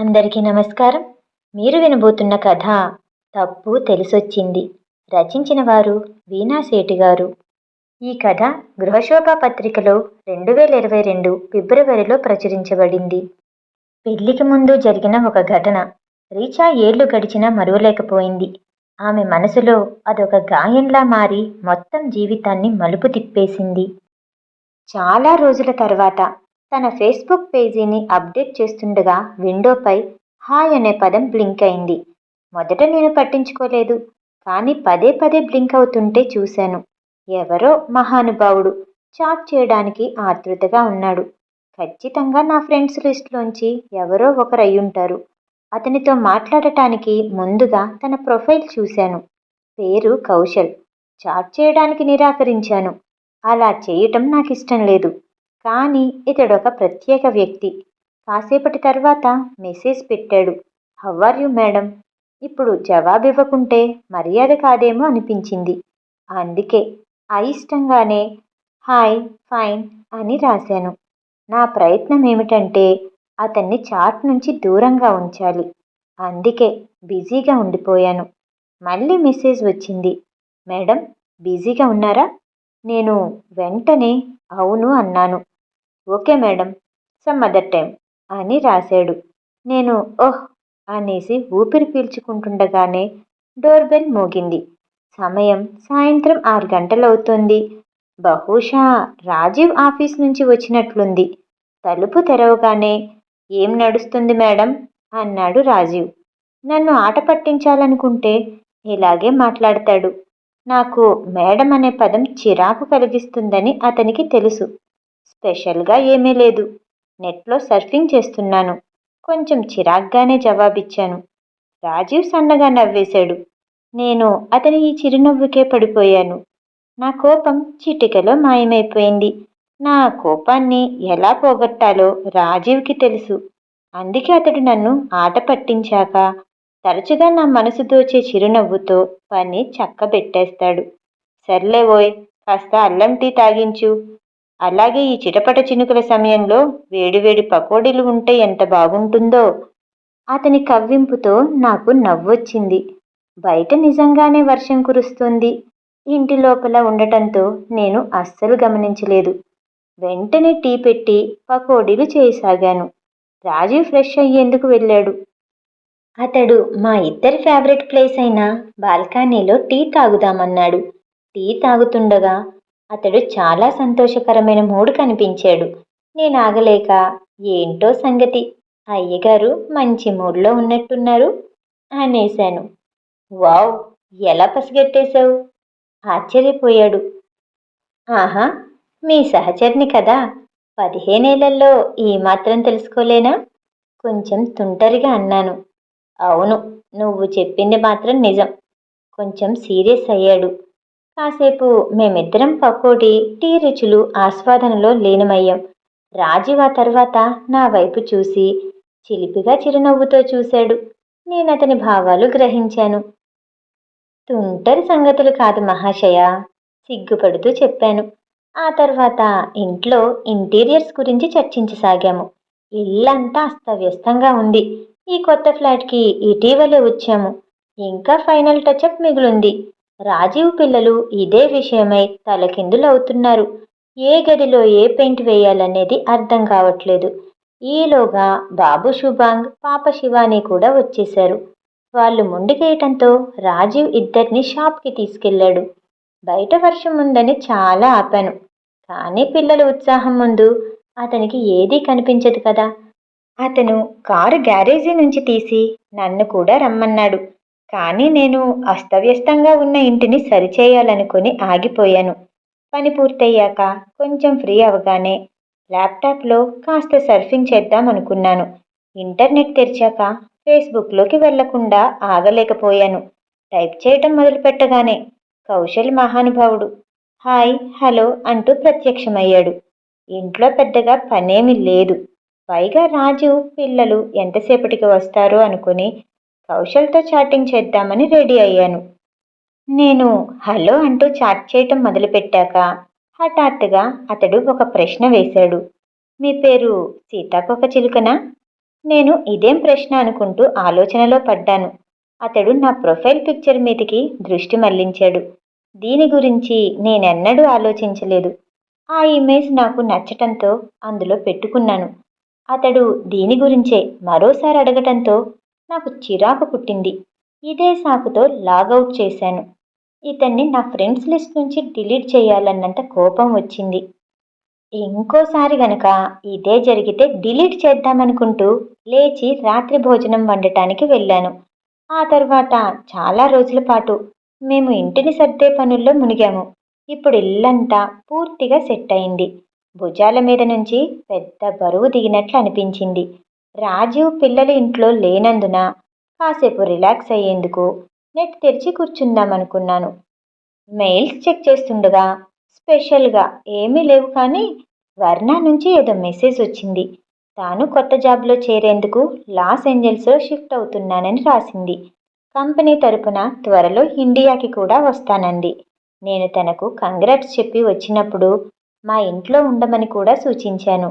అందరికీ నమస్కారం. మీరు వినబోతున్న కథ తప్పు తెలిసొచ్చింది. రచించిన వారు వీణా శేటి గారు. ఈ కథ గృహశోభ పత్రికలో రెండు వేల ఇరవై రెండు ఫిబ్రవరిలో ప్రచురించబడింది. పెళ్ళికి ముందు జరిగిన ఒక ఘటన రీచా ఏళ్ళు గడిచినా మరువలేకపోయింది. ఆమె మనసులో అదొక గాయంలా మారి మొత్తం జీవితాన్ని మలుపు తిప్పేసింది. చాలా రోజుల తర్వాత తన ఫేస్బుక్ పేజీని అప్డేట్ చేస్తుండగా విండోపై హాయ్ అనే పదం బ్లింక్ అయింది. మొదట నేను పట్టించుకోలేదు కానీ పదే పదే బ్లింక్ అవుతుంటే చూశాను. ఎవరో మహానుభావుడు చాట్ చేయడానికి ఆతృతగా ఉన్నాడు. ఖచ్చితంగా నా ఫ్రెండ్స్ లిస్ట్లోంచి ఎవరో ఒకరు అయ్యుంటారు. అతనితో మాట్లాడటానికి ముందుగా తన ప్రొఫైల్ చూశాను. పేరు కౌశల్. చాట్ చేయడానికి నిరాకరించాను. అలా చేయటం నాకు ఇష్టం లేదు. కానీ ఇతడొక ప్రత్యేక వ్యక్తి. కాసేపటి తర్వాత మెసేజ్ పెట్టాడు. How are you madam? ఇప్పుడు జవాబు ఇవ్వకుంటే మర్యాద కాదేమో అనిపించింది. అందుకే అయిష్టంగానే హాయ్ ఫైన్ అని రాశాను. నా ప్రయత్నం ఏమిటంటే అతన్ని చాట్ నుంచి దూరంగా ఉంచాలి. అందుకే బిజీగా ఉండిపోయాను. మళ్ళీ మెసేజ్ వచ్చింది. మేడం బిజీగా ఉన్నారా? నేను వెంటనే అవును అన్నాను. Okay madam some other time అని రాశాడు. నేను ఓహ్ అనేసి ఊపిరి పీల్చుకుంటుండగానే డోర్ బెల్ మోగింది. సమయం సాయంత్రం ఆరు గంటలవుతుంది. బహుశా రాజీవ్ ఆఫీస్ నుంచి వచ్చినట్లుంది. తలుపు తెరవగానే ఏం నడుస్తుంది మేడం? అన్నాడు రాజీవ్. నన్ను ఆట పట్టించాలనుకుంటే ఇలాగే మాట్లాడతాడు. నాకు మేడం అనే పదం చిరాకు కలిగిస్తుందని అతనికి తెలుసు. స్పెషల్గా ఏమీ లేదు. నెట్లో సర్ఫింగ్ చేస్తున్నాను. కొంచెం చిరాగ్గానే జవాబిచ్చాను. రాజీవ్ సన్నగా నవ్వేశాడు. నేను అతని ఈ చిరునవ్వుకే పడిపోయాను. నా కోపం చిటికలో మాయమైపోయింది. నా కోపాన్ని ఎలా పోగొట్టాలో రాజీవ్కి తెలుసు. అందుకే అతడు నన్ను ఆట పట్టించాక తరచుగా నా మనసు దోచే చిరునవ్వుతో పని చక్కబెట్టేస్తాడు. సర్లే ఓయ్ కాస్త అల్లం టీ తాగించు. అలాగే ఈ చిటపట చినుకుల సమయంలో వేడివేడి పకోడీలు ఉంటే ఎంత బాగుంటుందో. అతని కవ్వింపుతో నాకు నవ్వొచ్చింది. బయట నిజంగానే వర్షం కురుస్తుంది. ఇంటి లోపల ఉండటంతో నేను అస్సలు గమనించలేదు. వెంటనే టీ పెట్టి పకోడీలు చేయసాగాను. రాజీవ్ ఫ్రెష్ అయ్యేందుకు వెళ్ళాడు. అతడు మా ఇద్దరి ఫేవరెట్ ప్లేస్ అయిన బాల్కనీలో టీ తాగుదామన్నాడు. టీ తాగుతుండగా అతడు చాలా సంతోషకరమైన మూడు కనిపించాడు. నేను ఆగలేక ఏంటో సంగతి? అయ్యగారు మంచి మూడ్లో ఉన్నట్టున్నారు అనేశాను. వావ్ ఎలా పసిగట్టేశావు? ఆశ్చర్యపోయాడు. ఆహా మీ సహచరిని కదా? పదిహేనేళ్ళలో ఈ మాత్రం తెలుసుకోలేనా? కొంచెం తుంటరిగా అన్నాను. అవును నువ్వు చెప్పింది మాత్రం నిజం. కొంచెం సీరియస్ అయ్యాడు. కాసేపు మేమిద్దరం పకోడీ టీ రుచులు ఆస్వాదనలో లీనమయ్యాం. రాజీవ్ ఆ తర్వాత నా వైపు చూసి చిలిపిగా చిరునవ్వుతో చూశాడు. నేను అతని భావాలు గ్రహించాను. తుంటరి సంగతులు కాదు మహాశయ సిగ్గుపడుతూ చెప్పాను. ఆ తర్వాత ఇంట్లో ఇంటీరియర్స్ గురించి చర్చించసాగాము. ఇల్లంతా అస్తవ్యస్తంగా ఉంది. ఈ కొత్త ఫ్లాట్కి ఇటీవలే వచ్చాము. ఇంకా ఫైనల్ టచ్ అప్ మిగులుంది. రాజీవ్ పిల్లలు ఇదే విషయమై తలకిందులవుతున్నారు. ఏ గదిలో ఏ పెయింట్ వేయాలనేది అర్థం కావట్లేదు. ఈలోగా బాబు శుభాంగ్ పాప శివాని కూడా వచ్చేశారు. వాళ్ళు ముందుకేయటంతో రాజీవ్ ఇద్దరిని షాప్కి తీసుకెళ్ళాడు. బయట వర్షం ఉందని చాలా ఆపాను. కానీ పిల్లల ఉత్సాహం ముందు అతనికి ఏదీ కనిపించదు కదా. అతను కారు గ్యారేజీ నుంచి తీసి నన్ను కూడా రమ్మన్నాడు. కానీ నేను అస్తవ్యస్తంగా ఉన్న ఇంటిని సరిచేయాలనుకుని ఆగిపోయాను. పని పూర్తయ్యాక కొంచెం ఫ్రీ అవగానే ల్యాప్టాప్లో కాస్త సర్ఫింగ్ చేద్దాం అనుకున్నాను. ఇంటర్నెట్ తెరిచాక ఫేస్బుక్లోకి వెళ్ళకుండా ఆగలేకపోయాను. టైప్ చేయటం మొదలుపెట్టగానే కౌశల్ మహానుభావుడు హాయ్ హలో అంటూ ప్రత్యక్షమయ్యాడు. ఇంట్లో పెద్దగా పనేమి లేదు. పైగా రాజు పిల్లలు ఎంతసేపటికి వస్తారో అనుకుని కౌశల్తో చాటింగ్ చేద్దామని రెడీ అయ్యాను. నేను హలో అంటూ చాట్ చేయటం మొదలుపెట్టాక హఠాత్తుగా అతడు ఒక ప్రశ్న వేశాడు. మీ పేరు సీతాకొక చిలుకనా? నేను ఇదేం ప్రశ్న అనుకుంటూ ఆలోచనలో పడ్డాను. అతడు నా ప్రొఫైల్ పిక్చర్ మీదకి దృష్టి మళ్ళించాడు దీని గురించి నేనెన్నడూ ఆలోచించలేదు. ఆ ఇమేజ్ నాకు నచ్చటంతో అందులో పెట్టుకున్నాను. అతడు దీని గురించే మరోసారి అడగటంతో నాకు చిరాకు పుట్టింది. ఇదే సాకుతో లాగౌట్ చేశాను. ఇతన్ని నా ఫ్రెండ్స్ లిస్ట్ నుంచి డిలీట్ చేయాలన్నంత కోపం వచ్చింది. ఇంకోసారి గనక ఇదే జరిగితే డిలీట్ చేద్దామనుకుంటూ లేచి రాత్రి భోజనం వండటానికి వెళ్ళాను. ఆ తర్వాత చాలా రోజుల పాటు మేము ఇంటిని సర్దే పనుల్లో మునిగాము. ఇప్పుడు ఇల్లంతా పూర్తిగా సెట్ అయింది. భుజాల మీద నుంచి పెద్ద బరువు దిగినట్లు అనిపించింది. రాజీవ్ పిల్లలు ఇంట్లో లేనందున కాసేపు రిలాక్స్ అయ్యేందుకు నెట్ తెరిచి కూర్చుందామనుకున్నాను. మెయిల్స్ చెక్ చేస్తుండగా స్పెషల్గా ఏమీ లేవు కానీ వర్ణ నుంచి ఏదో మెసేజ్ వచ్చింది. తాను కొత్త జాబ్లో చేరేందుకు లాస్ ఏంజల్స్లో షిఫ్ట్ అవుతున్నానని రాసింది. కంపెనీ తరపున త్వరలో ఇండియాకి కూడా వస్తానంది. నేను తనకు కంగ్రాట్స్ చెప్పి వచ్చినప్పుడు మా ఇంట్లో ఉండమని కూడా సూచించాను.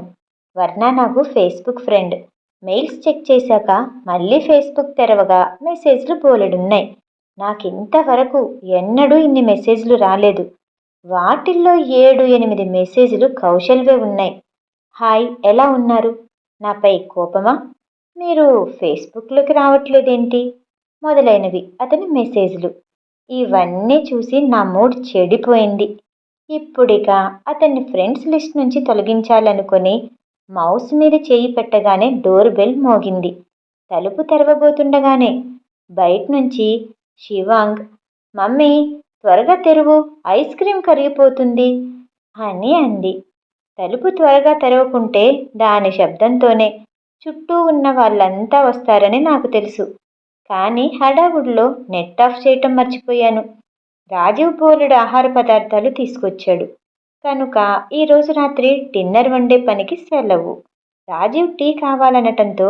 వర్ణ నాకు ఫేస్బుక్ ఫ్రెండ్. మెయిల్స్ చెక్ చేశాక మళ్ళీ ఫేస్బుక్ తెరవగా మెసేజ్లు బోలెడున్నాయి. నాకింతవరకు ఎన్నడూ ఇన్ని మెసేజ్లు రాలేదు. వాటిల్లో ఏడు ఎనిమిది మెసేజ్లు కౌశల్వే ఉన్నాయి. హాయ్ ఎలా ఉన్నారు? నాపై కోపమా? మీరు ఫేస్బుక్లోకి రావట్లేదేంటి? మొదలైనవి అతని మెసేజ్లు. ఇవన్నీ చూసి నా మూడ్ చెడిపోయింది. ఇప్పుడిక అతన్ని ఫ్రెండ్స్ లిస్ట్ నుంచి తొలగించాలనుకొని మౌస్ మీద చేయి పెట్టగానే డోర్ బెల్ మోగింది. తలుపు తెరవబోతుండగానే బయట నుంచి శివాంగ్ మమ్మీ త్వరగా తెరువు ఐస్ క్రీం కరిగిపోతుంది అని అంది. తలుపు త్వరగా తెరవకుంటే దాని శబ్దంతోనే చుట్టూ ఉన్న వాళ్ళంతా వస్తారని నాకు తెలుసు. కానీ హడావుడిలో నెట్ ఆఫ్ చేయటం మర్చిపోయాను. రాజీవ్ పోలుడు ఆహార పదార్థాలు తీసుకొచ్చాడు. కనుక ఈరోజు రాత్రి డిన్నర్ వండే పనికి సెలవు. రాజీవ్ టీ కావాలనటంతో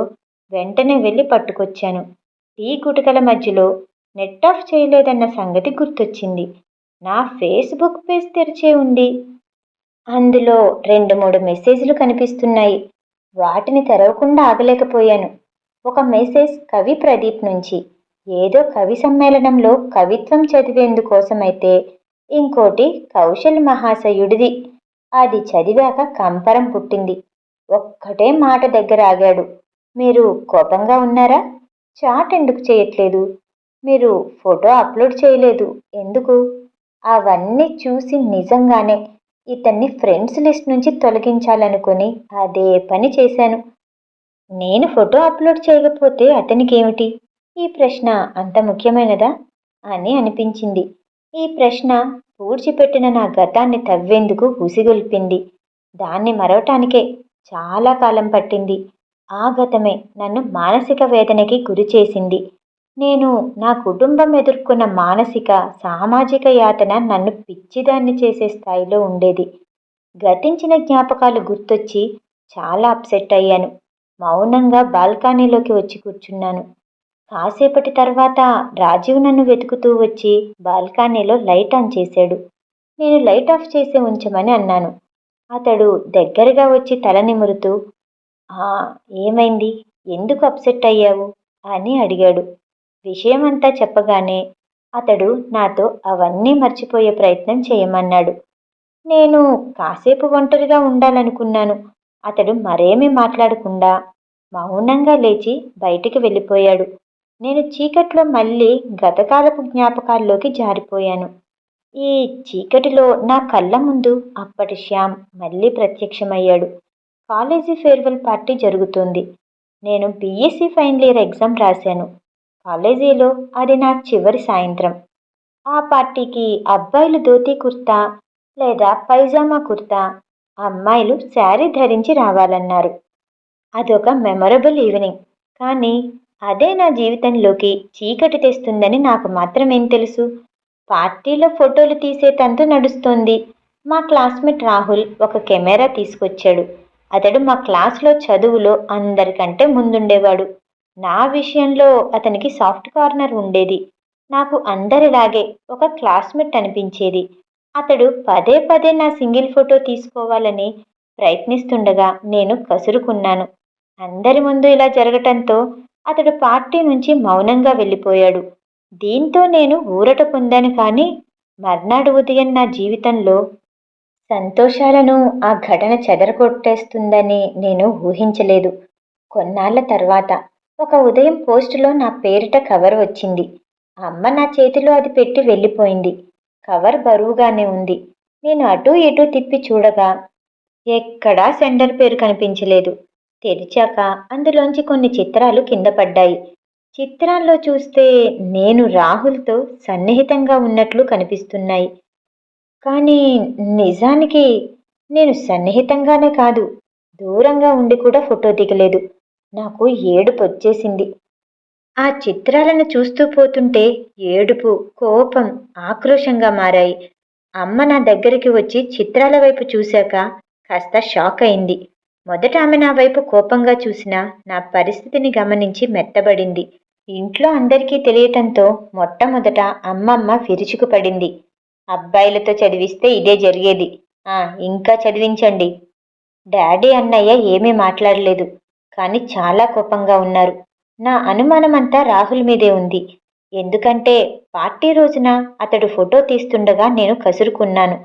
వెంటనే వెళ్ళి పట్టుకొచ్చాను. టీ గుటకల మధ్యలో నెట్ ఆఫ్ చేయలేదన్న సంగతి గుర్తొచ్చింది. నా ఫేస్బుక్ పేజ్ తెరిచే ఉంది. అందులో రెండు మూడు మెసేజ్లు కనిపిస్తున్నాయి. వాటిని తెరవకుండా ఆగలేకపోయాను. ఒక మెసేజ్ కవి ప్రదీప్ నుంచి. ఏదో కవి సమ్మేళనంలో కవిత్వం చదివేందుకోసమైతే ఇంకోటి కౌశల్ మహాశయుడిది. అది చదివాక కంపరం పుట్టింది. ఒక్కటే మాట దగ్గర ఆగాడు. మీరు కోపంగా ఉన్నారా? చాట్ ఎందుకు చేయట్లేదు? మీరు ఫోటో అప్లోడ్ చేయలేదు. ఎందుకు? అవన్నీ చూసి నిజంగానే ఇతన్ని ఫ్రెండ్స్ లిస్ట్ నుంచి తొలగించాలనుకుని అదే పని చేశాను. నేను ఫోటో అప్లోడ్ చేయకపోతే అతనికి ఏమిటి ఈ ప్రశ్న అంత ముఖ్యమైనదా? అని అనిపించింది. ఈ ప్రశ్న పూడ్చిపెట్టిన నా గతాన్ని తవ్వేందుకు ఉసిగొల్పింది. దాన్ని మరవటానికే చాలా కాలం పట్టింది. ఆ గతమే నన్ను మానసిక వేదనకి గురి చేసింది. నేను నా కుటుంబం ఎదుర్కొన్న మానసిక సామాజిక యాతన నన్ను పిచ్చిదాన్ని చేసే స్థాయిలో ఉండేది. గతించిన జ్ఞాపకాలు గుర్తొచ్చి చాలా అప్సెట్ అయ్యాను. మౌనంగా బాల్కనీలోకి వచ్చి కూర్చున్నాను. కాసేపటి తర్వాత రాజీవ్ నన్ను వెతుకుతూ వచ్చి బాల్కనీలో లైట్ ఆన్ చేశాడు. నేను లైట్ ఆఫ్ చేసి ఉంచమని అన్నాను. అతడు దగ్గరగా వచ్చి తల నిమురుతూ ఏమైంది? ఎందుకు అప్సెట్ అయ్యావు? అని అడిగాడు. విషయమంతా చెప్పగానే అతడు నాతో అవన్నీ మర్చిపోయే ప్రయత్నం చేయమన్నాడు. నేను కాసేపు ఒంటరిగా ఉండాలనుకున్నాను. అతడు మరేమీ మాట్లాడకుండా మౌనంగా లేచి బయటికి వెళ్ళిపోయాడు. నేను చీకట్లో మళ్ళీ గతకాలపు జ్ఞాపకాల్లోకి జారిపోయాను. ఈ చీకటిలో నా కళ్ళ ముందు అప్పటి శ్యామ్ మళ్ళీ ప్రత్యక్షమయ్యాడు. కాలేజీ ఫేర్వెల్ పార్టీ జరుగుతుంది. నేను బీఎస్సీ ఫైనల్ ఇయర్ ఎగ్జామ్ రాశాను. కాలేజీలో అది నా చివరి సాయంత్రం. ఆ పార్టీకి అబ్బాయిలు ధోతీ కుర్తా లేదా పైజామా కుర్తా అమ్మాయిలు శారీ ధరించి రావాలన్నారు. అదొక మెమరబుల్ ఈవినింగ్. కానీ అదే నా జీవితంలోకి చీకటి తెస్తుందని నాకు మాత్రమేం తెలుసు. పార్టీలో ఫోటోలు తీసే తంతు నడుస్తోంది. మా క్లాస్మేట్ రాహుల్ ఒక కెమెరా తీసుకొచ్చాడు. అతడు మా క్లాస్లో చదువులో అందరికంటే ముందుండేవాడు. నా విషయంలో అతనికి సాఫ్ట్ కార్నర్ ఉండేది. నాకు అందరిలాగే ఒక క్లాస్మేట్ అనిపించేది. అతడు పదే పదే నా సింగిల్ ఫోటో తీసుకోవాలని ప్రయత్నిస్తుండగా నేను కసురుకున్నాను. అందరి ముందు ఇలా జరగటంతో అతడు పార్టీ నుంచి మౌనంగా వెళ్ళిపోయాడు. దీంతో నేను ఊరట పొందాను కానీ మర్నాడు ఉదయం నా జీవితంలో సంతోషాలను ఆ ఘటన చెదరగొట్టేస్తుందని నేను ఊహించలేదు. కొన్నాళ్ళ తర్వాత ఒక ఉదయం పోస్టులో నా పేరిట కవర్ వచ్చింది. అమ్మ నా చేతిలో అది పెట్టి వెళ్ళిపోయింది. కవర్ బరువుగానే ఉంది. నేను అటూ ఇటూ తిప్పి చూడగా ఎక్కడా సెండర్ పేరు కనిపించలేదు. తెరిచాక అందులోంచి కొన్ని చిత్రాలు కింద పడ్డాయి. చిత్రాల్లో చూస్తే నేను రాహుల్తో సన్నిహితంగా ఉన్నట్లు కనిపిస్తున్నాయి. కానీ నిజానికి నేను సన్నిహితంగానే కాదు దూరంగా ఉండి కూడా ఫోటో దిగలేదు. నాకు ఏడుపు వచ్చేసింది. ఆ చిత్రాలను చూస్తూ పోతుంటే ఏడుపు కోపం ఆక్రోషంగా మారాయి. అమ్మ నా దగ్గరికి వచ్చి చిత్రాల వైపు చూశాక కాస్త షాక్ అయింది. మొదట ఆమె నా వైపు కోపంగా చూసినా నా పరిస్థితిని గమనించి మెత్తబడింది. ఇంట్లో అందరికీ తెలియటంతో మొట్టమొదట అమ్మమ్మ విరుచుకుపడింది అబ్బాయిలతో చదివిస్తే ఇదే జరిగేది. ఆ ఇంకా చదివించండి. డాడీ అన్నయ్య ఏమీ మాట్లాడలేదు. కానీ చాలా కోపంగా ఉన్నారు. నా అనుమానమంతా రాహుల్ మీదే ఉంది. ఎందుకంటే పార్టీ రోజున అతడు ఫోటో తీస్తుండగా నేను కసురుకున్నాను.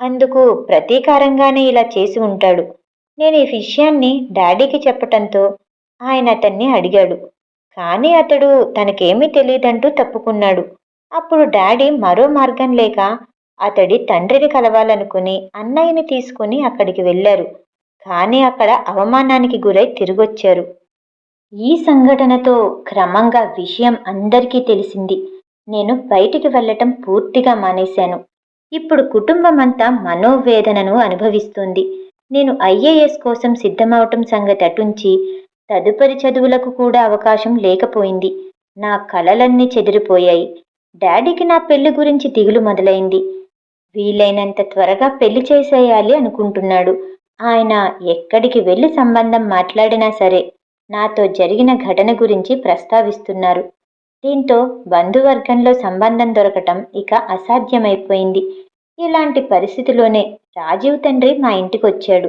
అందుకు ప్రతీకారంగానే ఇలా చేసి ఉంటాడు. నేను ఈ విషయాన్ని డాడీకి చెప్పటంతో ఆయన అతన్ని అడిగాడు. కానీ అతడు తనకేమీ తెలియదంటూ తప్పుకున్నాడు. అప్పుడు డాడీ మరో మార్గం లేక అతడి తండ్రిని కలవాలనుకుని అన్నయ్యని తీసుకుని అక్కడికి వెళ్ళారు. కానీ అక్కడ అవమానానికి గురై తిరిగొచ్చారు. ఈ సంఘటనతో క్రమంగా విషయం అందరికీ తెలిసింది. నేను బయటికి వెళ్ళటం పూర్తిగా మానేశాను. ఇప్పుడు కుటుంబం అంతా మనోవేదనను అనుభవిస్తుంది. నేను ఐఏఎస్ కోసం సిద్ధమవటం సంగతి అటుంచి తదుపరి చదువులకు కూడా అవకాశం లేకపోయింది. నా కలలన్నీ చెదిరిపోయాయి. డాడీకి నా పెళ్ళి గురించి దిగులు మొదలైంది. వీలైనంత త్వరగా పెళ్ళి చేసేయాలి అనుకుంటున్నాడు. ఆయన ఎక్కడికి వెళ్ళి సంబంధం మాట్లాడినా సరే నాతో జరిగిన ఘటన గురించి ప్రస్తావిస్తున్నారు. దీంతో బంధువర్గంలో సంబంధం దొరకటం ఇక అసాధ్యమైపోయింది. ఇలాంటి పరిస్థితిలోనే రాజీవ్ తండ్రి మా ఇంటికి వచ్చాడు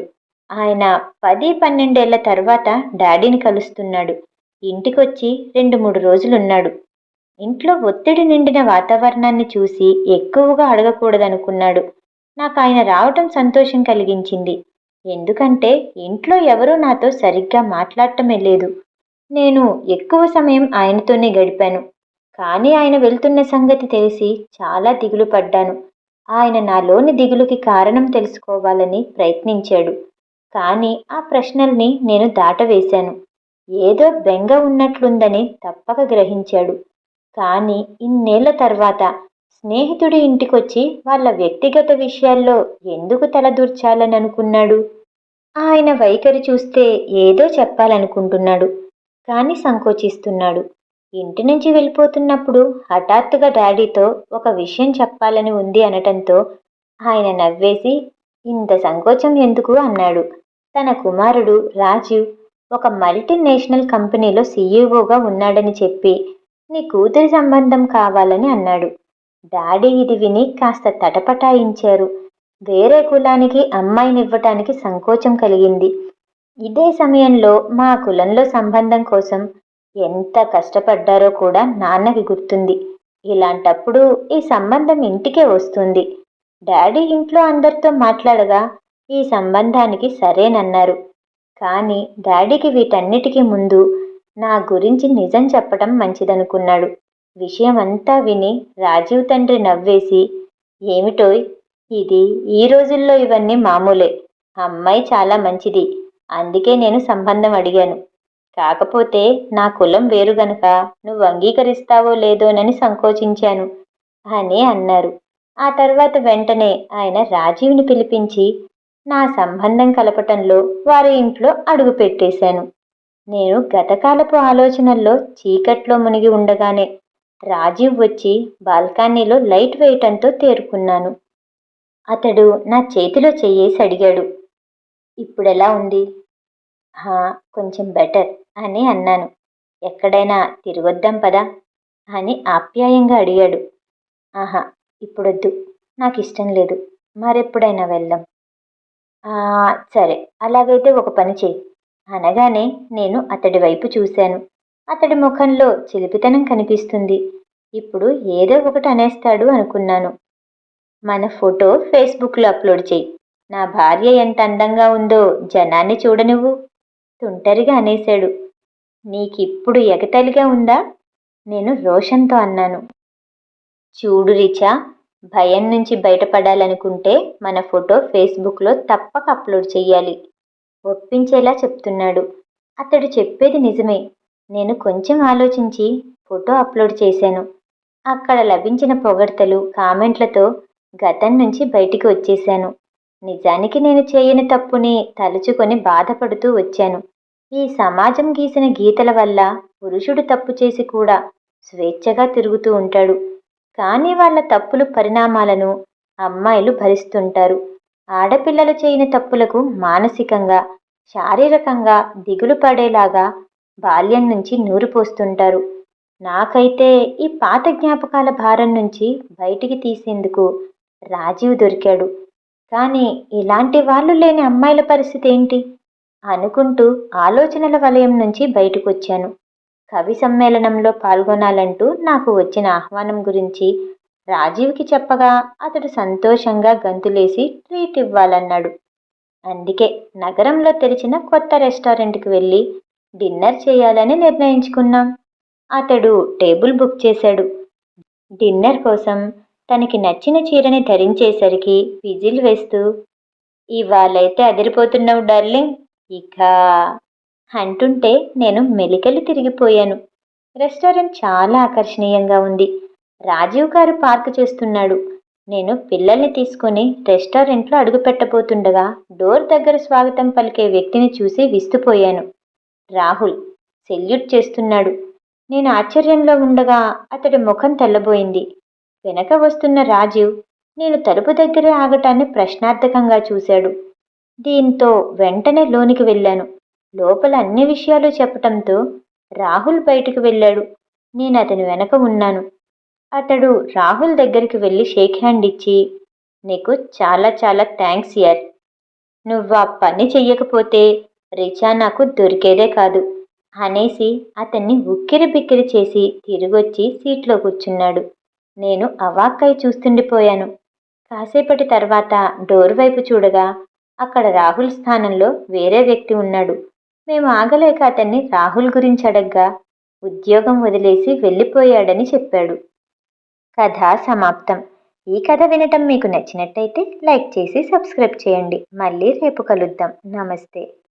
ఆయన పది పన్నెండేళ్ళ తర్వాత డాడీని కలుస్తున్నాడు. ఇంటికొచ్చి రెండు మూడు రోజులున్నాడు. ఇంట్లో ఒత్తిడి నిండిన వాతావరణాన్ని చూసి ఎక్కువగా అడగకూడదనుకున్నాడు. నాకు ఆయన రావటం సంతోషం కలిగించింది. ఎందుకంటే ఇంట్లో ఎవరూ నాతో సరిగ్గా మాట్లాడటమే లేదు. నేను ఎక్కువ సమయం ఆయనతోనే గడిపాను. కానీ ఆయన వెళ్తున్న సంగతి తెలిసి చాలా దిగులు పడ్డాను ఆయన నాలోని దిగులుకి కారణం తెలుసుకోవాలని ప్రయత్నించాడు. కానీ ఆ ప్రశ్నల్ని నేను దాటవేశాను. ఏదో బెంగ ఉన్నట్లుందని తప్పక గ్రహించాడు. కానీ ఇన్నేళ్ళ తర్వాత స్నేహితుడి ఇంటికొచ్చి వాళ్ళ వ్యక్తిగత విషయాల్లో ఎందుకు తలదూర్చాలని అనుకున్నాడు? ఆయన వైఖరి చూస్తే ఏదో చెప్పాలనుకుంటున్నాడు. కానీ సంకోచిస్తున్నాడు. ఇంటి నుంచి వెళ్ళిపోతున్నప్పుడు హఠాత్తుగా డాడీతో ఒక విషయం చెప్పాలని ఉంది అనటంతో ఆయన నవ్వేసి ఇంత సంకోచం ఎందుకు? అన్నాడు. తన కుమారుడు రాజీవ్ ఒక మల్టీనేషనల్ కంపెనీలో సీఈఓగా ఉన్నాడని చెప్పి నీ కూతురి సంబంధం కావాలని అన్నాడు. డాడీ ఇది విని కాస్త తటపటాయించారు. వేరే కులానికి అమ్మాయినివ్వటానికి సంకోచం కలిగింది. ఇదే సమయంలో మా కులంలో సంబంధం కోసం ఎంత కష్టపడ్డారో కూడా నాన్నకి గుర్తుంది. ఇలాంటప్పుడు ఈ సంబంధం ఇంటికే వస్తుంది. డాడీ ఇంట్లో అందరితో మాట్లాడగా ఈ సంబంధానికి సరేనన్నారు. కానీ డాడీకి వీటన్నిటికీ ముందు నా గురించి నిజం చెప్పటం మంచిదనుకున్నాడు. విషయం అంతా విని రాజీవ్ తండ్రి నవ్వేసి ఏమిటోయ్ ఇది ఈ రోజుల్లో ఇవన్నీ మామూలే. అమ్మాయి చాలా మంచిది. అందుకే నేను సంబంధం అడిగాను. కాకపోతే నా కులం వేరు గనక. నువ్వు అంగీకరిస్తావో లేదోనని సంకోచించాను అని అన్నారు. ఆ తర్వాత వెంటనే ఆయన రాజీవ్ని పిలిపించి నా సంబంధం కలపటంలో వారి ఇంట్లో అడుగు పెట్టేశాను. నేను గతకాలపు ఆలోచనల్లో చీకట్లో మునిగి ఉండగానే రాజీవ్ వచ్చి బాల్కనీలో లైట్ వేయటంతో తేరుకున్నాను. అతడు నా చేతిలో చెయ్యేసి అడిగాడు ఇప్పుడెలా ఉంది? హా కొంచెం బెటర్. అని అన్నాను. ఎక్కడైనా తిరగొద్దాం పదా? అని ఆప్యాయంగా అడిగాడు. ఆహా ఇప్పుడొద్దు. నాకు ఇష్టం లేదు. మరెప్పుడైనా వెళ్దాం. సరే. అలాగైతే ఒక పని చేయి. అనగానే నేను అతడి వైపు చూశాను. అతడి ముఖంలో చిలిపితనం కనిపిస్తుంది. ఇప్పుడు ఏదో ఒకటి అనేస్తాడు అనుకున్నాను. మన ఫోటో ఫేస్బుక్లో అప్లోడ్ చేయి. నా భార్య ఎంత అందంగా ఉందో జనాన్ని చూడనివ్వు. తుంటరిగా అనేశాడు. నీకిప్పుడు ఎగతలిగా ఉందా? నేను రోషన్తో అన్నాను. చూడు రిచా భయం నుంచి బయటపడాలనుకుంటే మన ఫోటో ఫేస్బుక్లో తప్పక అప్లోడ్ చెయ్యాలి. ఒప్పించేలా చెప్తున్నాడు. అతడు చెప్పేది నిజమే. నేను కొంచెం ఆలోచించి ఫోటో అప్లోడ్ చేశాను. అక్కడ లభించిన పొగడ్తలు కామెంట్లతో గతం నుంచి బయటికి వచ్చేశాను. నిజానికి నేను చేయని తప్పుని తలుచుకొని బాధపడుతూ వచ్చాను. ఈ సమాజం గీసిన గీతల వల్ల పురుషుడు తప్పు చేసి కూడా స్వేచ్ఛగా తిరుగుతూ ఉంటాడు. కానీ వాళ్ళ తప్పులు పరిణామాలను అమ్మాయిలు భరిస్తుంటారు. ఆడపిల్లలు చేయని తప్పులకు మానసికంగా శారీరకంగా దిగులు పడేలాగా బాల్యం నుంచి నూరిపోస్తుంటారు నాకైతే ఈ పాత జ్ఞాపకాల భారం నుంచి బయటికి తీసేందుకు రాజీవ్ దొరికాడు. కానీ ఇలాంటి వాళ్ళు లేని అమ్మాయిల పరిస్థితి ఏంటి? అనుకుంటూ ఆలోచనల వలయం నుంచి బయటకొచ్చాను. కవి సమ్మేళనంలో పాల్గొనాలంటూ నాకు వచ్చిన ఆహ్వానం గురించి రాజీవ్కి చెప్పగా అతడు సంతోషంగా గంతులేసి ట్రీట్ ఇవ్వాలన్నాడు. అందుకే నగరంలో తెరిచిన కొత్త రెస్టారెంట్కి వెళ్ళి డిన్నర్ చేయాలని నిర్ణయించుకున్నాం. అతడు టేబుల్ బుక్ చేశాడు. డిన్నర్ కోసం తనకి నచ్చిన చీరని ధరించేసరికి విజిల్ వేస్తూ ఇవాళైతే అదిరిపోతున్నావు డార్లింగ్. ఇక అంటుంటే నేను మెలికలు తిరిగిపోయాను. రెస్టారెంట్ చాలా ఆకర్షణీయంగా ఉంది. రాజీవ్ గారు పార్క్ చేస్తున్నాడు. నేను పిల్లల్ని తీసుకుని రెస్టారెంట్లో అడుగుపెట్టబోతుండగా డోర్ దగ్గర స్వాగతం పలికే వ్యక్తిని చూసి విస్తుపోయాను. రాహుల్ సెల్యూట్ చేస్తున్నాడు. నేను ఆశ్చర్యంలో ఉండగా అతడి ముఖం తెల్లబోయింది. వెనక వస్తున్న రాజీవ్ నేను తలుపు దగ్గరే ఆగటాన్ని ప్రశ్నార్థకంగా చూశాడు. దీంతో వెంటనే లోనికి వెళ్ళాను. లోపల అన్ని విషయాలు చెప్పటంతో రాహుల్ బయటకు వెళ్ళాడు. నేను అతని వెనక ఉన్నాను. అతడు రాహుల్ దగ్గరికి వెళ్ళి షేక్ హ్యాండ్ ఇచ్చి నీకు చాలా చాలా థ్యాంక్స్ యార్. నువ్వు ఆ పని చెయ్యకపోతే రిచా నాకు దొరికేదే కాదు అనేసి అతన్ని ఉక్కిరి బిక్కిరి చేసి తిరిగొచ్చి సీట్లో కూర్చున్నాడు. నేను అవాక్కై చూస్తుండిపోయాను. కాసేపటి తర్వాత డోర్ వైపు చూడగా అక్కడ రాహుల్ స్థానంలో వేరే వ్యక్తి ఉన్నాడు. మేము ఆగలేక అతన్ని రాహుల్ గురించి అడగ్గా ఉద్యోగం వదిలేసి వెళ్ళిపోయాడని చెప్పాడు. కథ సమాప్తం. ఈ కథ వినటం మీకు నచ్చినట్టయితే లైక్ చేసి సబ్స్క్రైబ్ చేయండి. మళ్ళీ రేపు కలుద్దాం. నమస్తే.